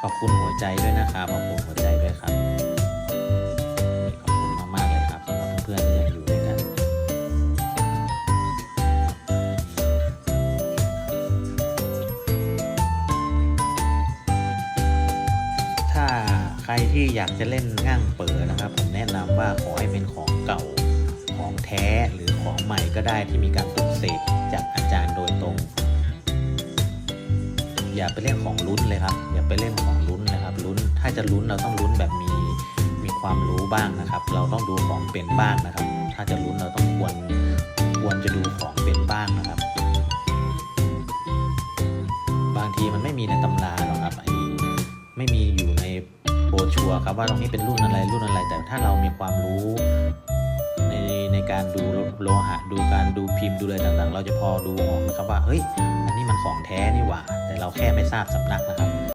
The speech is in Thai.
ขอบคุณหัวใจด้วยนะครับขอบคุณหัวใจด้วยครับ ขอบคุณมากๆเลยครับสำหรับเพื่อนๆที่ยังอยู่ด้วยกัน ถ้าใครที่อยากจะเล่นง่างเปิดนะครับ ผมแนะนำว่าขอให้เป็นของเก่าของแท้หรือของใหม่ก็ได้ที่มีการปลุกเสกจากอาจารย์โดยตรง อย่าไปเล่นของลุ้นเลยครับ อย่าไปเล่นของลุ้นนะครับลุ้น ถ้าจะลุ้นเราต้องลุ้นแบบมีมีความรู้บ้างนะครับ เราต้องดูของเป็นบ้างนะครับ ถ้าจะลุ้นเราต้องควรควรจะดูของเป็นบ้างนะครับ บางทีมันไม่มีในตำราหรอกครับไอ้ไม่มีอยู่ในโบรชัวครับว่าตรงนี้เป็นรุ่นอะไรรุ่นอะไร แต่ถ้าเรามีความรู้ในในการดูโลหะดูการดูพิมพ์ดูอะไรต่างๆ เราจะพอดูออกนะครับว่าเฮ้ย ของแท้นี่หว่า แต่เราแค่ไม่ทราบสำนักนะครับ